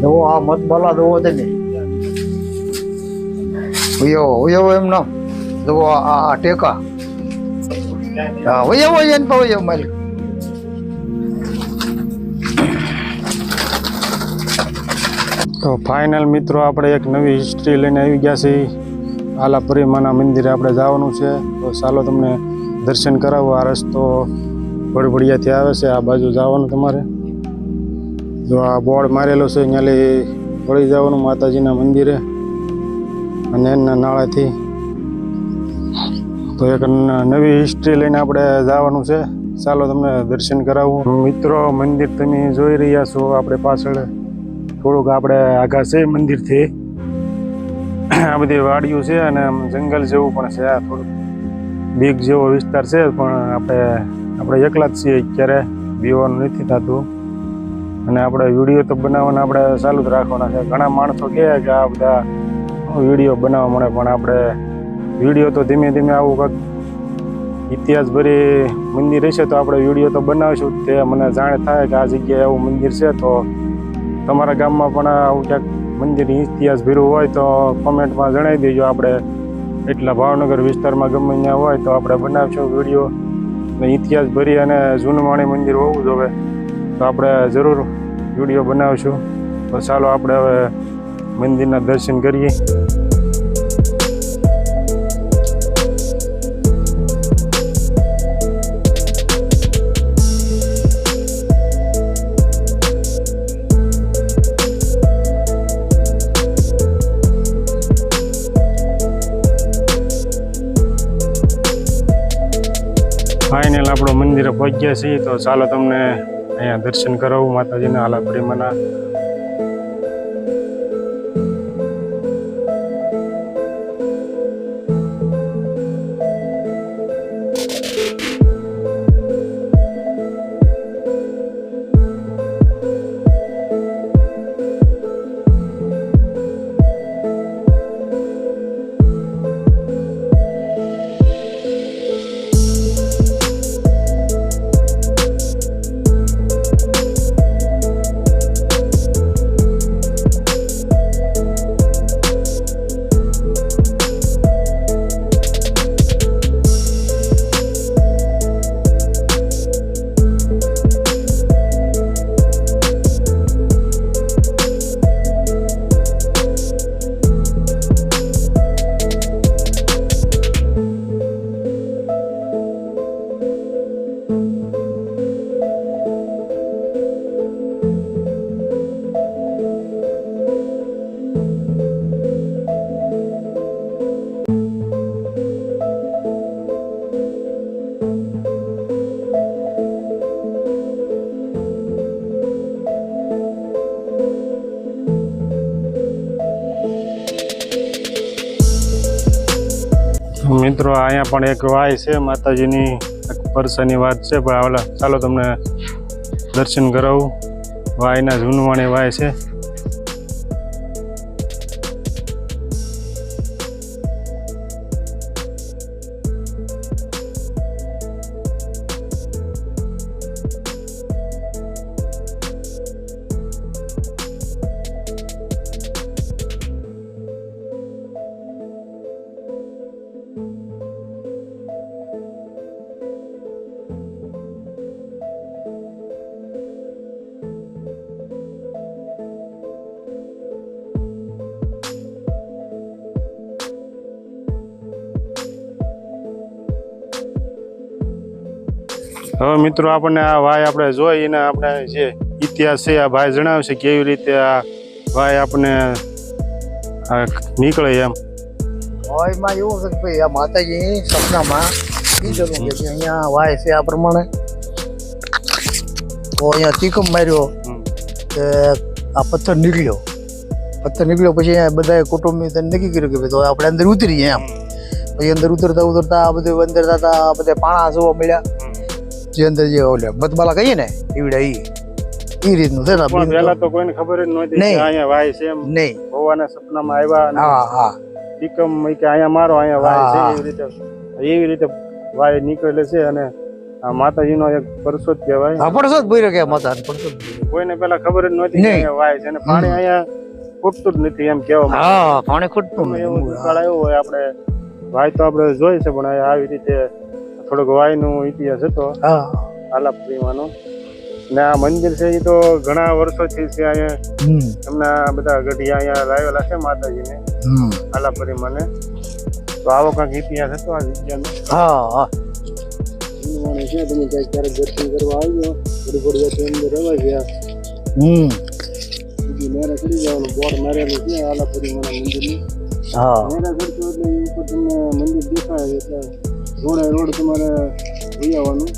જુઓ, આ મત બોલા જુઓ તમે. ઉયો ઉયો એમ નો. જુઓ, આ આ ટેકા. ઉયો ઉયો એને પણ ઉયો તો ફાઇનલ મિત્રો, આપણે એક નવી હિસ્ટ્રી લઈને આવી ગયા છીએ. આલા પરિમાના મંદિરે આપણે જવાનું છે. તો ચાલો તમને દર્શન કરાવો. આ રસ્તો ભડભડિયાથી આવે છે. આ બાજુ જવાનું તમારે. જો આ બોર્ડ મારેલો છે અહીંયા વળી જવાનું માતાજીના મંદિરે અને એના નાળાથી. તો એક નવી હિસ્ટ્રી લઈને આપણે જવાનું છે. ચાલો તમને દર્શન કરાવું. મિત્રો, મંદિર તમે જોઈ રહ્યા છો, આપણે પાછળ થોડુંક આપણે આગા છે મંદિરથી. આ બધી વાડીઓ છે અને જંગલ જેવું પણ છે, આ થોડુંક બીગ જેવો વિસ્તાર છે, પણ આપણે આપણે એકલા જ છીએ અત્યારે. બીવાનું નથી થતું. અને આપણે વીડિયો તો બનાવવાના આપણે ચાલુ જ રાખવાના છે. ઘણા માણસો કહે કે આ બધા વીડિયો બનાવવા મળે, પણ આપણે વીડિયો તો ધીમે ધીમે આવું કંઈક ઇતિહાસ ભરી મંદિર હશે તો આપણે વીડિયો તો બનાવીશું. તે મને જાણ થાય કે આ જગ્યાએ એવું મંદિર છે, તો તમારા ગામમાં પણ આવું ક્યાંક મંદિર ઇતિહાસ ભીરું હોય તો કોમેન્ટમાં જણાવી દેજો. આપણે એટલા ભાવનગર વિસ્તારમાં ગમે ત્યાં હોય તો આપણે બનાવીશું વીડિયો. ને ઇતિહાસ ભરી અને જૂનવાણી મંદિર હોવું જોઈએ તો આપણે જરૂર વીડિયો બનાવશું. તો ચાલો આપણે હવે મંદિરના દર્શન કરીએ. ફાઇનલ આપણો મંદિરે પહોંચ્યા છીએ. તો ચાલો તમને અહીંયા દર્શન કરાવું માતાજીના આલા અહીંયા પણ એક વાય છે, માતાજીની. પરસાની વાત છે, પણ ઓલા ચાલો તમને દર્શન કરાવું. વાયના જૂનવાણી વાય છે. હવે મિત્રો આપણને આ ભાઈ આપણે જોઈ અને આપણે જે ઇતિહાસ છે આ ભાઈ જણાવશે કેવી રીતે આ ભાઈ આપણને નીકળે એમ. વાયમાં એવું છે કે ભાઈ આ માતાજી સપનામાં કીધેલું કે અહીંયા વાય છે આ પ્રમાણે. તો અહીંયા તીકમ માર્યો કે આ પથ્થર નીકળ્યો. પથ્થર નીકળ્યો પછી અહીંયા બધા કુટુંબી નક્કી કર્યું કે ભાઈ તો આપણે અંદર ઉતરીએ એમ. પછી અંદર ઉતરતા ઉતરતા આ બધું અંદર થતા બધા પાણા જોવા મળ્યા. જે અંદર જે ઓલે મતમાલા કહીએ ને એવડે ઈ. ઈ રીતનું છે પણ પહેલા તો કોઈને ખબર જ નહોતી કે અહીંયા વાય છે એમ. નહીં. હોવાના સપનામાં આવ્યા હા હા. ટીકમ કે અહીંયા મારો અહીંયા વાય છે. એવી રીતે એવી રીતે વાય નીકળે છે અને આ માતાજીનો એક પરસો જ કહેવાય. હા પડશો જ કે માતા પડશો કોઈને પેલા ખબર જ નહોતી કે અહીંયા વાય છે. અને પાણી અહીંયા ખૂટતું જ નથી એમ કહેવામાં હા પાણી ખૂટતું. એવું દુકાળ આવ્યો હોય આપણે વાય તો આપણે જોઈ છે પણ અહીંયા આવી રીતે થોડોક વાયનો ઇતિહાસ હતો. હા. ને આ મંદિર છે એ તો ઘણા વર્ષોથી છે અહીંયા. એમના બધા ગઢિયા અહીંયા લાવેલા છે માતાજીને. હમ. આલાપ તો આવો કાંઈક ઇતિહાસ હતો આ વિદ્યાનો. હા હા. છે તમે ક્યાંક ક્યારેક દર્શન કરવા આવજો થોડી વાર અંદર રહેવા ગયા. હમ. બીજી મેરે ચડી જવાનું બોર્ડ મારેલું છે આલાપુરી માના મંદિરનું. હા. મેરે ચડશો એટલે ઉપર તમને મંદિર દેખાય એટલે રોડે રોડ તમારે જઈ આવવાનું.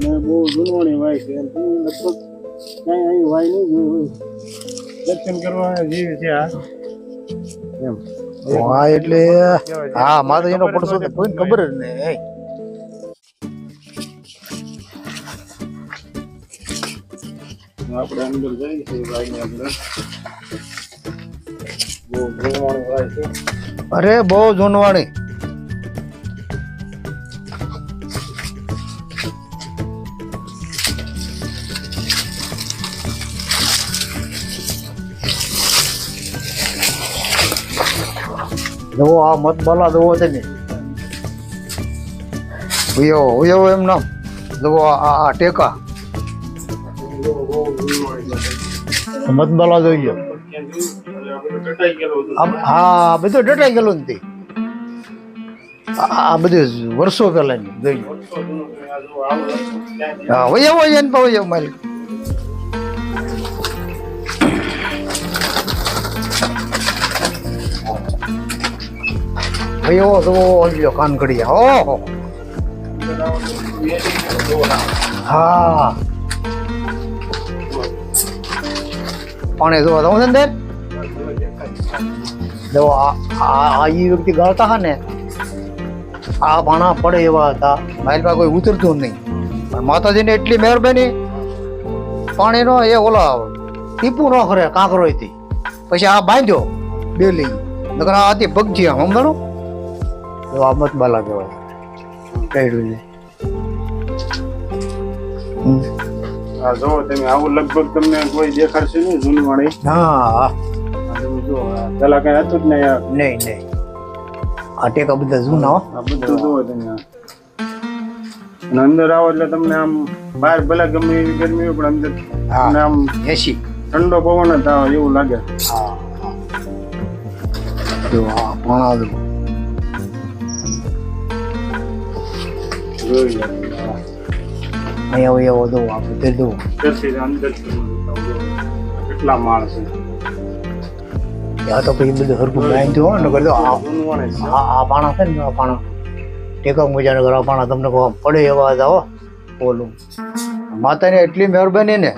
ને બહુ જૂનવાણી વાય છે. એમ તમે લગભગ કાંઈ અહીં વાય નહીં જોયું હોય. દર્શન કરવા જેવી છે આ. એમ. હા એટલે હા માતાજીનો પડશો તો કોઈને ખબર જ નહીં. આપણે અંદર જઈએ છીએ વાયની અંદર. બહુ જૂનવાણી વાય છે. અરે બહુ જૂનવાણી. જુઓ આ મત બલા છે તમે ઉયો ઉયો એમ નામ. દવો આ આ ટેકા. મત બલા જોઈએ. હા, બધું ડટાઈ ગયેલું નથી આ બધું વર્ષો પહેલાની, જોઈ હા વૈયા વયો પણ વયો મારી તો ઓલ્યો કાનકડિયા ઓહો હા. પાણી જોવા દઉં છે જો, આ આ ઈ વ્યક્તિ ગાતા હા ને, આ પાણા પડે એવા હતા. પાસે કોઈ ઉતરતું નહીં. પણ માતાજીને એટલી મહેરબાની, પાણીનો એ ઓલા ટીપુ ન કરે કાંકરો હતી પછી આ બાંધ્યો, બેલી. નકર આ હતી પગજી સમજણો જો આ મત બાલા કહેવાય. કઈડું છે? આ જો તમે આવું લગભગ તમને કોઈ દેખાડશે નહીં જૂનવાણી? હા. હા જો પેલા કઈ હતું જ નહીં નહીં નહીં. આ ટેકા બધા જૂના આ બધું જુઓ તમે. અને અંદર આવો એટલે તમને આમ બહાર ભલે ગમે એવી ગરમી હોય પણ અંદર તમને આમ એસી. ઠંડો પવન જ આવે એવું લાગે. હા. હા. જો આ પાણા જોઈ અહીંયા અહીંયા એવો જો આ બધે જો પછી અંદર કેટલા માળ તો પછી બધું હરકું બાંધ્યું હોય ને કરજો આ આ પાણા છે ને, આ પાણા ટેકા મજાના કરો આ પાણા તમને પડે એવા હતા બોલું માતાની એટલી મહેરબાની ને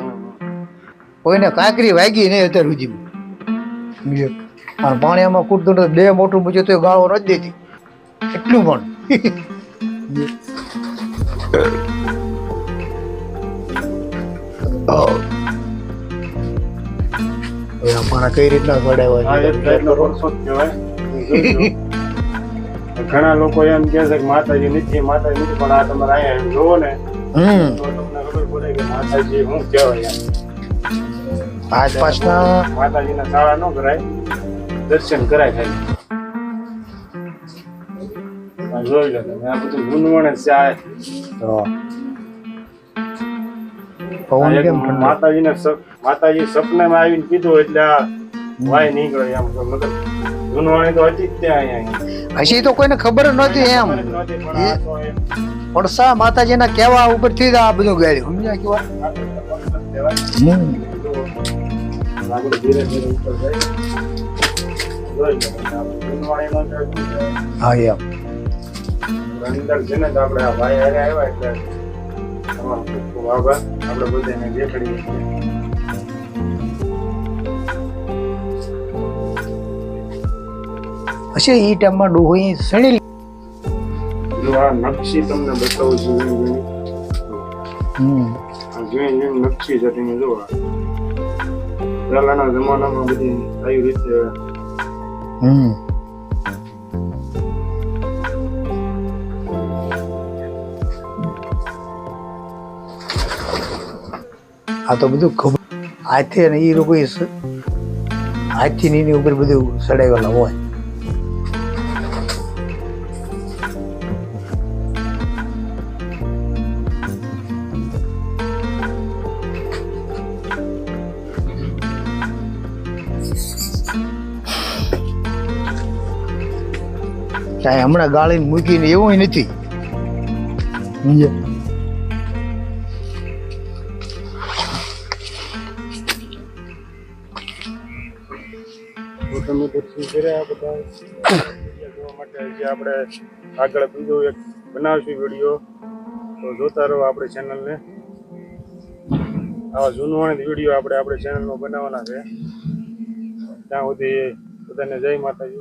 કોઈને કાંકરી વાગી નહીં અત્યાર સુધી અને પાણી આમાં કૂટતું બે મોટું મૂક્યું તો ગાળો નથી દેતી એટલું પણ હવે આ કઈ રીતના કહેવાય. ઘણા લોકો એમ કે છે કે માતાજી નથી માતાજી નથી પણ આ તમારે અહીંયા એમ જોવો ને તો તમને ખબર પડે કે માતાજી શું કહેવાય. આસપાસના માતાજીના શાળા ન કરાય દર્શન કરાય ખાલી જોઈ લો તમે આ બધું ગુણવણ છે આ પવન કેમ માતાજીને માતાજી સપનામાં આવીને કીધું એટલે આ વાય નીકળે એમ મતલબ ગુણવાણી તો હતી જ ત્યાં અહીંયા. હજી તો કોઈને ખબર નહોતી એમ. પડસા માતાજીના કહેવા ઉપરથી જ આ બધું ગાડ્યું સમજ્યા કેવા હા એમ. અંદર છે ને તો આપણે આ ભાઈ હારે આવ્યા એટલે તમારો ખૂબ ખૂબ આભાર. આપણે બધાને દેખાડીએ છીએ. હશે એ ટાઈમમાં ડોહોઈ સણી જો આ નકશી તમને બતાવું છું. હમ. આ જોઈ ઝીણી નકશી છે તમે જો પહેલાના જમાનામાં બધી આવી રીતે હમ. આ તો બધું ખબર હાથે અને એ લોકો હાથથી એની ઉપર બધું સડાવેલા હોય કાંઈ હમણાં ગાળીને મૂકીને એવું નથી? તમે દર્શન કર્યા બધા. જોવા માટે જે આપણે આગળ બીજો એક બનાવશું વીડિયો તો જોતા રહો આપણી ચેનલને આવા જૂનવાણી વીડિયો આપણે આપણી ચેનલમાં બનાવવાના છે. ત્યાં સુધી બધાને જય માતાજી.